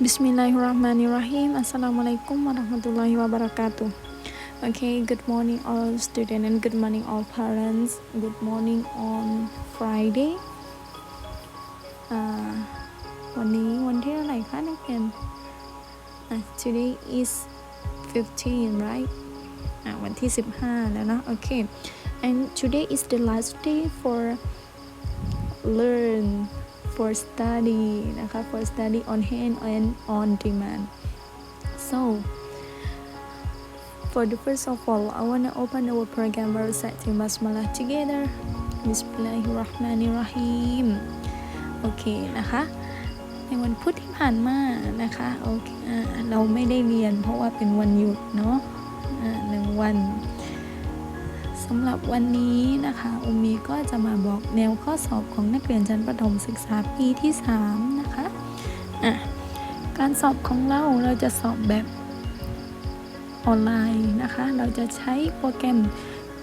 Bismillahirrahmanirrahim. Assalamualaikum warahmatullahi wabarakatuh. Okay, good morning all students and good morning all parents. Good morning on Friday. อ่าวันนี้วันที่เท่าไหร่คะนักเรียนอ่ะ today is 15 right อ่ะวันที่ 15 แล้วเนอะโอเค and today is the last day for learn For study นะคะ for study on hand and on demand so for the first of all I want to open our program by reciting basmalah together Bismillahirrahmanirrahim โอเคนะคะในวันพุธที่ผ่านมานะคะโอเคเราไม่ได้เรียนเพราะว่าเป็นวันหยุดเนาะหนึ่งวัน สำหรับวันนี้นะคะอุมีก็จะมาบอกแนวข้อสอบของนักเรียนชั้นประถมศึกษาปีที่ 3 นะคะะการสอบของเราเราจะสอบแบบออนไลน์นะคะ เราจะใช้โปรแกรม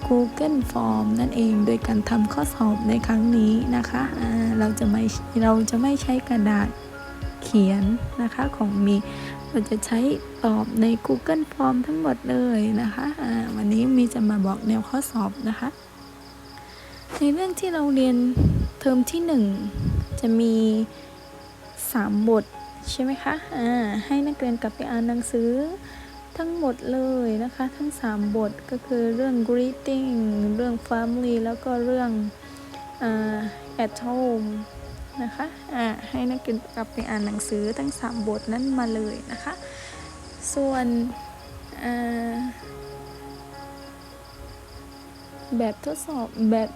Google Form นั่นเองโดยการทำข้อสอบในครั้งนี้นะคะอ่าเราจะไม่เราจะไม่ใช้กระดาษเขียนนะคะของมี เราจะใช้ตอบใน Google Form ทั้งหมดเลยนะคะวันนี้มีจะมาบอกแนวข้อสอบนะคะ ในเรื่องที่เราเรียนเทอมที่ 1 จะมี 3 บทใช่ไหมคะอ่าให้นักเรียนกลับไปอ่านหนังสือทั้งหมดเลยนะคะ ทั้ง 3 บทก็คือเรื่อง greeting เรื่อง family แล้วก็เรื่อง at home นะคะอ่าให้นักเรียนกลับไปอ่านหนังสือทั้ง 3 บทนั้นมาเลยนะคะ ส่วนแบบทดสอบแบบ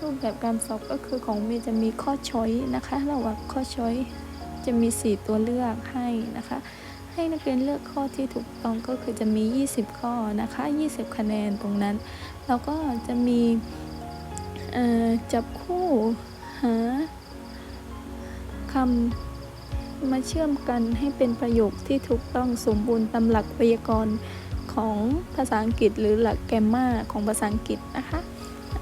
รูปแบบการสอบก็คือของมีจะมีข้อช้อยนะคะระหว่างข้อช้อยจะมี 4 ตัวเลือกให้นะคะ ให้นักเรียนเลือกข้อที่ถูกต้องก็คือจะมี 20 ข้อนะคะ 20 คะแนนตรงนั้น แล้วก็จะมีจับคู่หา คำมาเชื่อมกันให้เป็นประโยคที่ถูกต้องสมบูรณ์ตามหลักไวยากรณ์ของภาษาอังกฤษ หรือหลักแกรมมาของภาษาอังกฤษนะคะ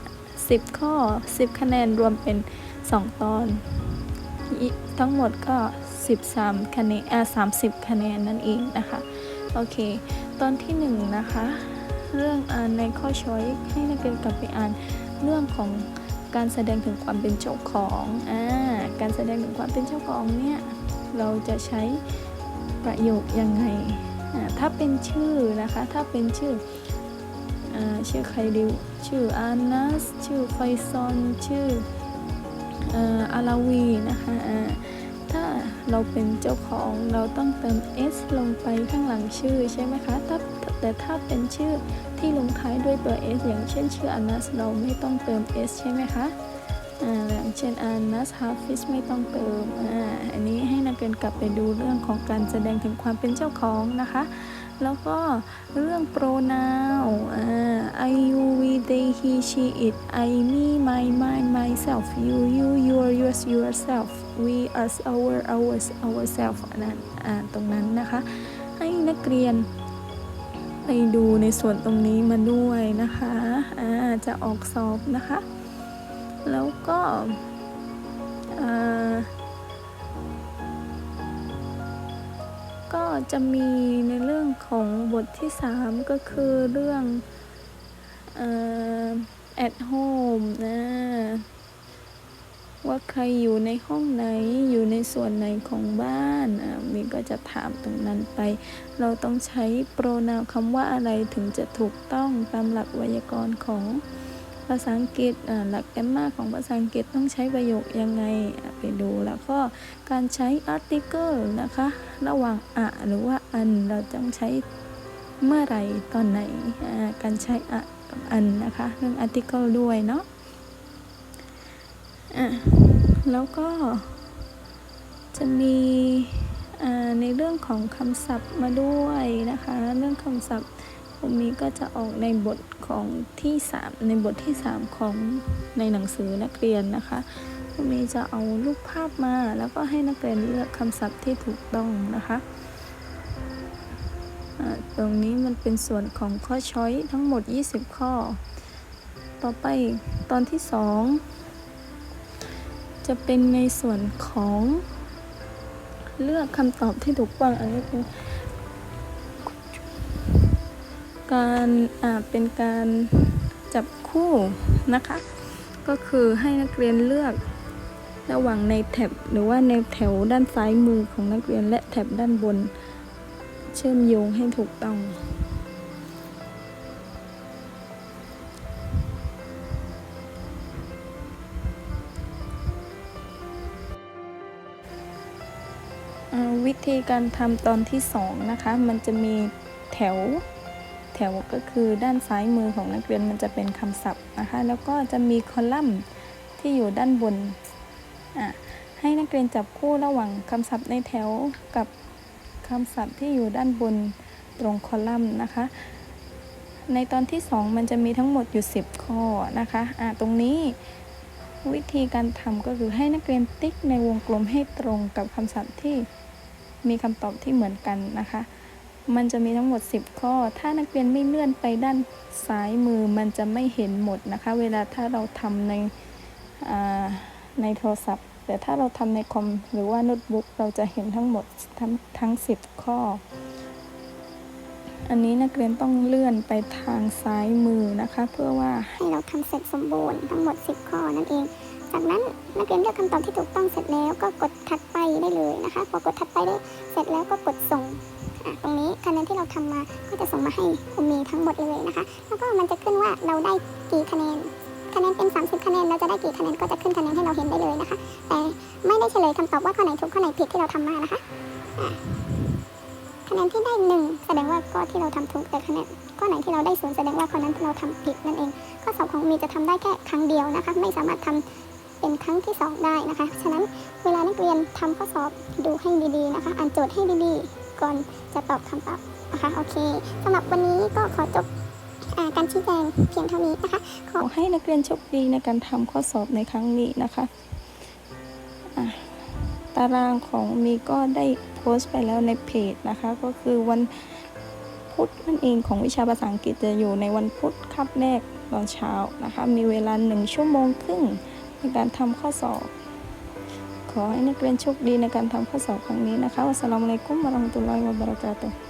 10 ข้อ 10 คะแนนรวมเป็น 2 ตอน ทั้งหมดก็ 13 คะแนนอ่า30 คะแนนนั่นเองนะคะ โอเค ตอนที่ 1 นะคะ เรื่องอ่านในข้อช้อยให้นักเรียนกลับไปอ่านเรื่องของ การแสดงถึงความเป็นเจ้าของอ่าการแสดงถึงความเป็นเจ้าของเนี่ยเราจะใช้ประโยคยังไงอ่าถ้าเป็นชื่อนะคะถ้าเป็นชื่ออ่าชื่อใครดิวชื่ออานัสชื่อไฟซอนชื่ออ่าอาลาวีนะคะอ่า ถ้าเราเป็นเจ้าของเราต้องเติม s ลงไปข้างหลังชื่อใช่ไหมคะถ้าแต่ถ้าเป็นชื่อที่ลงท้ายด้วยตัว s อย่างเช่นชื่ออานัสเราไม่ต้องเติม s ใช่ไหมคะอย่างเช่นอานัสฮาฟิสไม่ต้องเติมออันนี้ให้นักเรียนกลับไปดูเรื่องของการแสดงถึงความเป็นเจ้าของนะคะ แล้วก็เรื่อง pronoun อ่า I you we they he she it I me my mine myself you you your yours yourself we us our ours ourself อันนั้นอ่าตรงนั้นนะคะ ให้นักเรียนไปดูในส่วนตรงนี้มาด้วยนะคะอ่าจะออกสอบนะคะ แล้วก็อ่า ก็จะมีในเรื่องของบทที่ 3 ก็คือเรื่องเอ่อ at home นะว่าใครอยู่ในห้องไหนอยู่ในส่วนไหนของบ้านอะมีก็จะถามตรงนั้นไป เราต้องใช้โปรนาวคำว่าอะไรถึงจะถูกต้องตามหลักไวยากรณ์ของ ภาษาอังกฤษหลักแกมมาของภาษาอังกฤษต้องใช้ประโยคยังไงไปดูแล้วก็การใช้ article นะคะ ระหว่างอะหรือว่าอันเราต้องใช้เมื่อไหร่ตอนไหนการใช้อะกับอันนะคะเรื่อง article ด้วยเนาะอะแล้วก็จะมีในเรื่องของคำศัพท์มาด้วยนะคะ เรื่องคำศัพท์ ผมมีก็จะออกในบทของที่ 3 ในบทที่ 3 ของในหนังสือนักเรียนนะคะผมมีจะเอารูปภาพมาแล้วก็ให้นักเรียนเลือกคำศัพท์ที่ถูกต้องนะคะตรงนี้มันเป็นส่วนของข้อช้อยทั้งหมด 20 ข้อ ต่อไปตอนที่ 2 จะเป็นในส่วนของเลือกคำตอบที่ถูกต้องอันนี้คือ การเป็นการจับคู่นะคะ ก็คือให้นักเรียนเลือกระหว่างในแถบหรือว่าในแถวด้านซ้ายมือของนักเรียนและแถบด้านบน เชื่อมโยงให้ถูกต้องวิธีการทำตอนที่สองนะคะ มันจะมีแถว ถวก็คือด้านซ้ายมือของนักเรียนมันจะเป็นคำศัพท์นะคะ แล้วก็จะมีคอลัมน์ที่อยู่ด้านบนอะให้นักเรียนจับคู่ระหว่างคำศัพท์ในแถวกับคำศัพท์ที่อยู่ด้านบนตรงคอลัมน์นะคะ ในตอนที่สองมันจะมีทั้งหมดอยู่ 10 ข้อนะคะอะตรงนี้วิธีการทำก็คือให้นักเรียนติ๊กในวงกลมให้ตรงกับคำศัพท์ที่มีคำตอบที่เหมือนกันนะคะ มันจะมีทั้งหมด 10 ข้อ ถ้านักเรียนไม่เลื่อนไปด้านซ้ายมือมันจะไม่เห็นหมดนะคะ เวลาถ้าเราทำในในโทรศัพท์ แต่ถ้าเราทำในคอมหรือว่าโน้ตบุ๊กเราจะเห็นทั้งหมดทั้งทั้ง 10 ข้อ อันนี้นักเรียนต้องเลื่อนไปทางซ้ายมือนะคะ เพื่อว่าให้เราทำเสร็จสมบูรณ์ทั้งหมด 10 ข้อนั่นเอง จากนั้นนักเรียนเลือกคำตอบที่ถูกต้องเสร็จแล้วก็กดถัดไปได้เลยนะคะพอกดถัดไปได้เสร็จแล้วก็กดส่ง ตรงนี้คะแนนที่เราทำมาก็จะส่งมาให้คุณมีทั้งหมดเลยนะคะ แล้วก็มันจะขึ้นว่าเราได้กี่คะแนนคะแนนเป็น 30 คะแนนเราจะได้กี่คะแนนก็จะขึ้นคะแนนให้เราเห็นได้เลยนะคะ แต่ไม่ได้เฉลยคำตอบว่าข้อไหนถูกข้อไหนผิดที่เราทำมานะคะคะแนนที่ได้หนึ่งแสดงว่าข้อที่เราทำถูกแต่คะแนนข้อไหนที่เราได้ศูนย์แสดงว่าข้อนั้นเราทำผิดนั่นเอง ข้อสอบของมีจะทำได้แค่ครั้งเดียวนะคะ ไม่สามารถทำเป็นครั้งที่สองได้นะคะ ฉะนั้นเวลานักเรียนทำข้อสอบดูให้ดีๆนะคะ อ่านโจทย์ให้ดีๆ ก่อนจะตอบคำตอบนะคะโอเคสำหรับวันนี้ก็ขอจบอการชี้แจงเพียงเท่านี้นะคะขอให้นักเรียนโชคดีในการทำข้อสอบในครั้งนี้นะคะะตารางของมีก็ได้โพสต์ไปแล้วในเพจนะคะ ก็คือวันพุธนั่นเองของวิชาภาษาอังกฤษจะอยู่ในวันพุธคาบแรกตอนเช้านะคะ มีเวลาหนึ่งชั่วโมงครึ่งในการทำข้อสอบ ขอให้นักเรียนโชคดีในการทำข้อสอบครั้งนี้นะคะวัสสลามุอะลัยกุมวะเราะห์มะตุลลอฮิวะบะเราะกาตุฮ์